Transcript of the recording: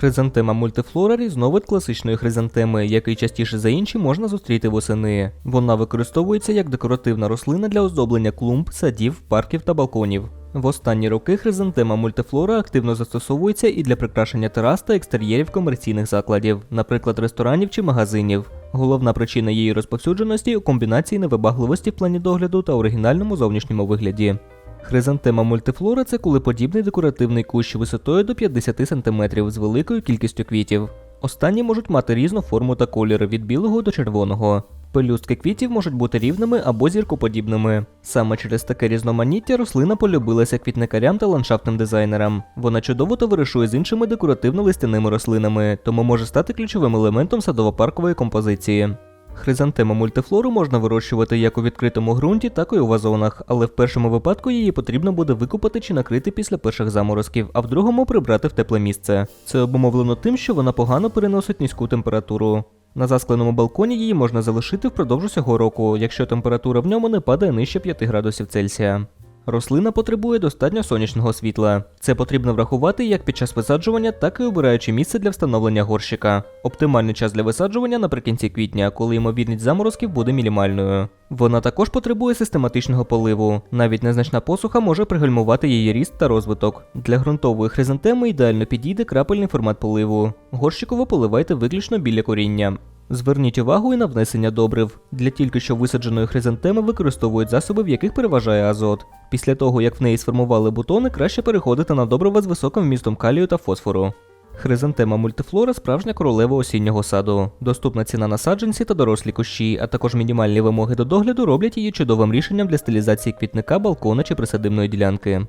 Хризантема мультифлора різновид класичної хризантеми, який частіше за інші можна зустріти восени. Вона використовується як декоративна рослина для оздоблення клумб, садів, парків та балконів. В останні роки хризантема мультифлора активно застосовується і для прикрашення терас та екстер'єрів комерційних закладів, наприклад, ресторанів чи магазинів. Головна причина її розповсюдженості у комбінації невибагливості в плані догляду та оригінальному зовнішньому вигляді. Хризантема мультифлора це кулеподібний декоративний кущ висотою до 50 см з великою кількістю квітів. Останні можуть мати різну форму та колір від білого до червоного. Пелюстки квітів можуть бути рівними або зіркоподібними. Саме через таке різноманіття рослина полюбилася квітникарям та ландшафтним дизайнерам. Вона чудово товаришує з іншими декоративно-листяними рослинами, тому може стати ключовим елементом садово-паркової композиції. Хризантему мультифлору можна вирощувати як у відкритому ґрунті, так і у вазонах, але в першому випадку її потрібно буде викупати чи накрити після перших заморозків, а в другому прибрати в тепле місце. Це обумовлено тим, що вона погано переносить низьку температуру. На заскленому балконі її можна залишити впродовж усього року, якщо температура в ньому не падає нижче 5 градусів Цельсія. Рослина потребує достатньо сонячного світла. Це потрібно врахувати як під час висаджування, так і обираючи місце для встановлення горщика. Оптимальний час для висаджування наприкінці квітня, коли ймовірність заморозків буде мінімальною. Вона також потребує систематичного поливу. Навіть незначна посуха може пригальмувати її ріст та розвиток. Для ґрунтової хризантеми ідеально підійде крапельний формат поливу. Горщиково поливайте виключно біля коріння. Зверніть увагу і на внесення добрив. Для тільки що висадженої хризантеми використовують засоби, в яких переважає азот. Після того, як в неї сформували бутони, краще переходити на добрива з високим вмістом калію та фосфору. Хризантема мультифлора справжня королева осіннього саду. Доступна ціна на саджанці та дорослі кущі, а також мінімальні вимоги до догляду роблять її чудовим рішенням для стилізації квітника, балкона чи присадибної ділянки.